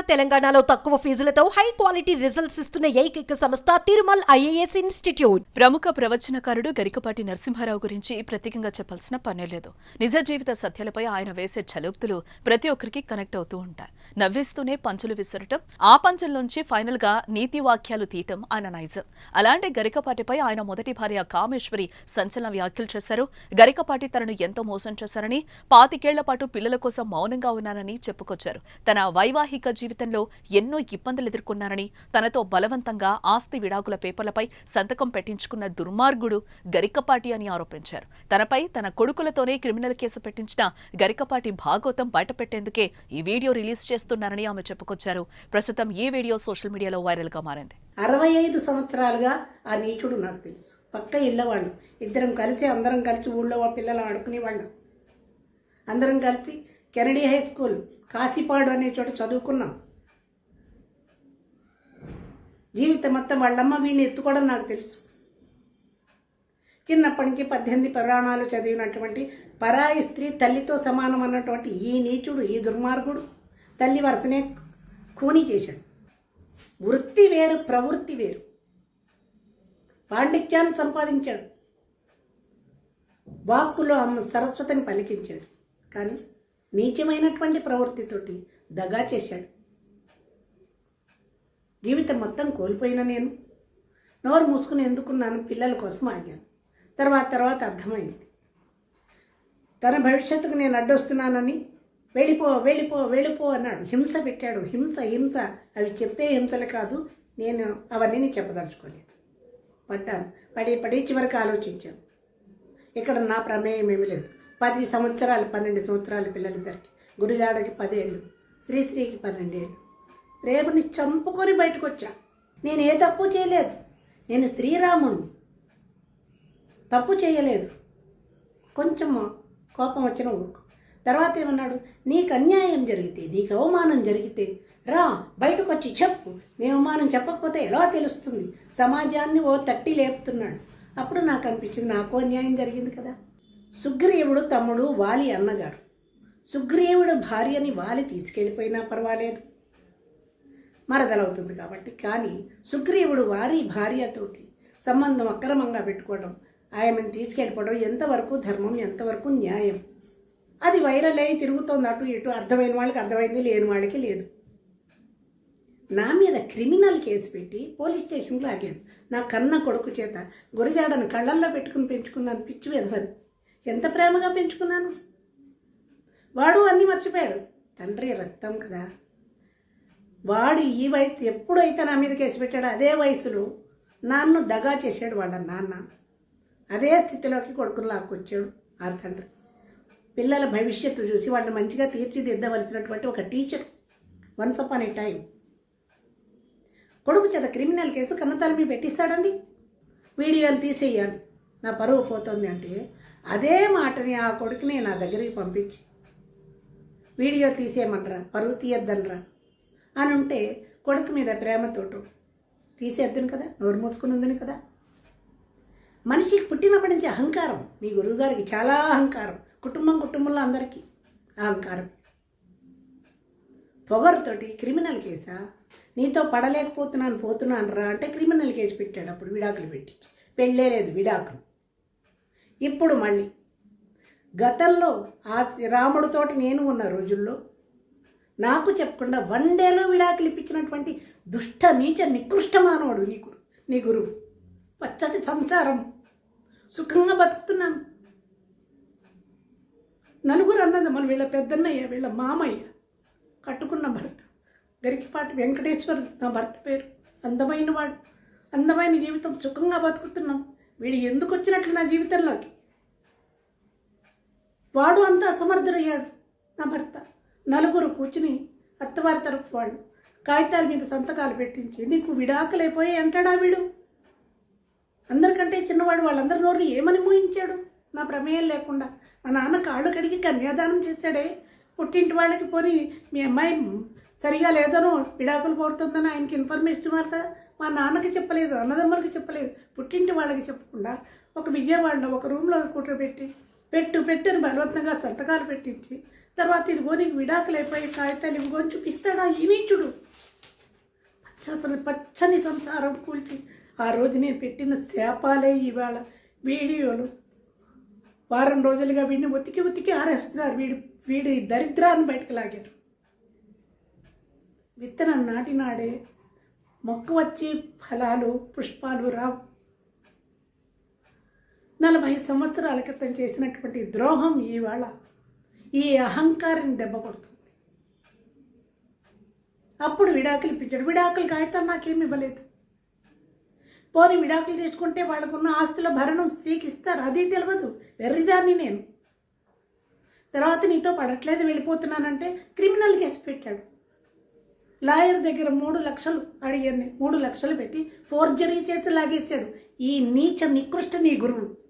తెలంగాణలో తక్కువ ఫీజులతో high quality results ఇస్తున్న ఏకైక సంస్థ తిరుమల్ ఐఏఎస్ ఇన్స్టిట్యూట్. ప్రముఖ ప్రవచనకారుడు గరికపాటి నరసింహారావు గురించి ప్రత్యేకంగా చెప్పాల్సిన పనే లేదు. నిజ జీవిత సత్యాలపై ఆయన వేసే చలోక్తులు ప్రతి ఒక్కరికి కనెక్ట్ అవుతూ ఉంటాయి నవ్విస్తూనే పంచులు విసరటం ఆ పంచుల్లోంచి ఫైనల్గా నీతి వాక్యాలు తీయటం ఆయన నైజం అలాంటి గరికపాటిపై ఆయన మొదటి భార్య కామేశ్వరి సంచలన వ్యాఖ్యలు చేశారు. గరికపాటి తనను ఎంతో మోసం చేశారని పాతికేళ్ళ పాటు పిల్లల కోసం మౌనంగా ఉన్నానని చెప్పుకొచ్చారు. తన వైవాహిక జీవితం జీవితంలో ఎన్నో ఇబ్బందులు ఎదుర్కొన్నారని తనతో బలవంతంగా ఆస్తి విడాకుల పేపర్లపై సంతకం పెట్టించుకున్న దుర్మార్గుడు గరికపాటి అని ఆరోపించారు. తనపై తన కొడుకులతోనే క్రిమినల్ కేసు పెట్టించిన గరికపాటి భాగోతం బయటపెట్టేందుకే ఈ వీడియో రిలీజ్ చేస్తున్నారని ఆమె చెప్పుకొచ్చారు. ప్రస్తుతం ఈ వీడియో సోషల్ మీడియాలో వైరల్గా మారింది. అరవై ఐదు సంవత్సరాలుగా ఆ నీచుడు నాకు తెలుసు. పక్క ఇళ్ళవాళ్ళు ఇద్దరం కలిసి అందరం కలిసి ఊళ్ళో ఆ పిల్లలు ఆడుకునేవాళ్ళం. అందరం కలిసి కెనడీ హై స్కూల్ కాశీపాడు అనే చోట చదువుకున్నాం. జీవితం మొత్తం వాళ్ళమ్మ వీడిని ఎత్తుకోవడం నాకు తెలుసు. చిన్నప్పటి నుంచి పద్దెనిమిది పురాణాలు చదివినటువంటి పరాయి స్త్రీ తల్లితో సమానం అన్నటువంటి ఈ నీచుడు ఈ దుర్మార్గుడు తల్లి వరసనే కూని చేశాడు. వృత్తి వేరు ప్రవృత్తి వేరు. పాండిత్యాన్ని సంపాదించాడు. వాక్కులో అమ్మ సరస్వతిని పలికించాడు. కానీ నీచమైనటువంటి ప్రవృత్తితోటి దగా చేశాడు. జీవితం మొత్తం కోల్పోయిన నేను. నోరు మూసుకుని ఎందుకున్నాను? పిల్లల కోసం ఆగాను. తర్వాత తర్వాత అర్థమైంది. తన భవిష్యత్తుకు నేను అడ్డొస్తున్నానని వెళ్ళిపో వెళ్ళిపో వెళ్ళిపో అన్నాడు. హింస పెట్టాడు. హింస హింస. అవి చెప్పే హింసలు కాదు. నేను అవన్నీ చెప్పదలుచుకోలేదు. పడ్డాను. పడి పడి చివరికి ఆలోచించాను. ఇక్కడ నా ప్రమేయం ఏమీ లేదు. పది సంవత్సరాలు పన్నెండు సంవత్సరాల పిల్లలిద్దరికి. గురుజాడకి పదేళ్ళు. శ్రీశ్రీకి పన్నెండేళ్ళు. రేపుని చంపుకొని బయటకు వచ్చా నేను ఏ తప్పు చేయలేదు. నేను శ్రీరాముణ్ణి. తప్పు చేయలేదు. కొంచెం కోపం వచ్చిన ఊరుకు. తర్వాత ఏమన్నాడు? నీకు అన్యాయం జరిగితే నీకు అవమానం జరిగితే రా బయటకు వచ్చి చెప్పు. నీ అవమానం చెప్పకపోతే ఎలా తెలుస్తుంది? సమాజాన్ని ఓ తట్టి లేపుతున్నాడు. అప్పుడు నాకు అనిపించింది నాకు అన్యాయం జరిగింది కదా. సుగ్రీవుడు తమ్ముడు వాలి అన్నగారు సుగ్రీవుడు భార్యని వాలి తీసుకెళ్ళిపోయినా పర్వాలేదు. మరదలవుతుంది కాబట్టి. కానీ సుగ్రీవుడు వారి భార్యతోటి సంబంధం అక్రమంగా పెట్టుకోవడం ఆయమని తీసుకెళ్ళిపోవడం ఎంతవరకు ధర్మం ఎంతవరకు న్యాయం? అది వైరల్ అయి తిరుగుతోంది అటు ఇటు అర్థమైన వాళ్ళకి అర్థమైంది లేని వాళ్ళకి లేదు. నా మీద క్రిమినల్ కేసు పెట్టి పోలీస్ స్టేషన్కి లాగాడు నా కన్న కొడుకు చేత గురిజాడను కళ్ళల్లో పెట్టుకుని పెంచుకున్నాను పిచ్చి వెధవని. ఎంత ప్రేమగా పెంచుకున్నాను? వాడు అన్నీ మర్చిపోయాడు. తండ్రి రక్తం కదా. వాడు ఈ వయసు ఎప్పుడైతే నా మీద కేసు పెట్టాడో అదే వయసులో నాన్ను దగా చేశాడు వాళ్ళ నాన్న. అదే స్థితిలోకి కొడుకుని లాక్కొచ్చాడు ఆ తండ్రి. పిల్లల భవిష్యత్తు చూసి వాళ్ళని మంచిగా తీర్చిదిద్దవలసినటువంటి ఒక teacher once upon a time కొడుకు చేత క్రిమినల్ కేసు కన్నతల మీద పెట్టిస్తాడండి. వీడియోలు తీసేయాలి. నా పరువు పోతుంది అంటే అదే మాటని ఆ కొడుకుని నా దగ్గరికి పంపించి. వీడియో తీసేయమనరా పరువు తీయద్దనరా అని ఉంటే కొడుకు మీద ప్రేమతోటి. తీసేద్దును కదా నోరు మూసుకుని ఉందని కదా. మనిషికి పుట్టినప్పటి నుంచి అహంకారం మీ గురువుగారికి చాలా అహంకారం కుటుంబం కుటుంబంలో అందరికీ అహంకారం. పొగరుతోటి క్రిమినల్ కేసా? నీతో పడలేకపోతున్నాను పోతున్నాను రా అంటే క్రిమినల్ కేసు పెట్టాడు అప్పుడు విడాకులు పెట్టి పెళ్ళే లేదు విడాకులు. ఇప్పుడు మళ్ళీ గతంలో ఆ రాముడితోటి నేను ఉన్న రోజుల్లో నాకు చెప్పకుండా వన్ డేలో విడాకులు ఇప్పించినటువంటి దుష్ట నీచ నికృష్ట మానవుడు నీ గురు నీ గురువు. పచ్చటి సంసారం. సుఖంగా బతుకుతున్నాను. నలుగురు అన్నదమ్ములు వీళ్ళ పెద్దన్నయ్య వీళ్ళ మామయ్య కట్టుకున్న భర్త గరికిపాటి వెంకటేశ్వరులు నా భర్త పేరు. అందమైన వాడు. అందమైన జీవితం సుఖంగా బతుకుతున్నాం. వీడు ఎందుకు వచ్చినట్లు నా జీవితంలోకి? వాడు అంత అసమర్థుడయ్యాడు నా భర్త. నలుగురు కూర్చుని అత్తవారి తరపు వాళ్ళు కాగితాల మీద సంతకాలు పెట్టించి నీకు విడాకులైపోయి అంటాడా వీడు. అందరికంటే చిన్నవాడు వాళ్ళందరి నోరు ఏమని మోయించాడు? నా ప్రమేయం లేకుండా మా నాన్న కాళ్ళు కడిగి కన్యాదానం చేశాడే. పుట్టింటి వాళ్ళకి పోని మీ అమ్మాయి సరిగా లేదనో విడాకులు కోరుతుందని ఆయనకి ఇన్ఫర్మేషన్ ఇవ్వాలి కదా. మా నాన్నకి చెప్పలేదు అన్నదమ్ములకి చెప్పలేదు. పుట్టింటి వాళ్ళకి చెప్పకుండా ఒక విజయవాడలో ఒక రూమ్లో కూర్చోబెట్టి పెట్టు పెట్టని బలవంతంగా సంతకాలు పెట్టించి తర్వాత ఇదిగో నీకు విడాకులైపోయి కాగితాలు ఇవిగోని చూపిస్తాడా ఈ పచ్చని పచ్చని సంసారం కూల్చి ఆ రోజు నేను పెట్టిన శాపాలే ఇవాళ వీడియోలు. వారం రోజులుగా వీడిని ఉతికి ఉతికి ఆరేస్తున్నారు. వీడి వీడి దరిద్రాన్ని బయటకు లాగారు. విత్తనం నాటినాడే మొక్క వచ్చి ఫలాలు పుష్పాలు రావు. నలభై సంవత్సరాల క్రితం చేసినటువంటి ద్రోహం ఇవాళ ఈ అహంకారాన్ని దెబ్బ కొడుతుంది. అప్పుడు విడాకులు ఇప్పించాడు. విడాకులు కాగితం నాకేమి ఇవ్వలేదు. పోని విడాకులు చేసుకుంటే వాళ్ళకున్న ఆస్తుల భరణం స్త్రీకి ఇస్తారు. అది తెలియదు వెర్రిదాన్ని నేను. తర్వాత నీతో పడట్లేదు వెళ్ళిపోతున్నానంటే క్రిమినల్ కేసు పెట్టాడు. లాయర్ దగ్గర మూడు లక్షలు అడిగాను. మూడు లక్షలు పెట్టి ఫోర్జరీ చేసి లాగేశాడు. ఈ నీచ నికృష్ట నీ గురువు.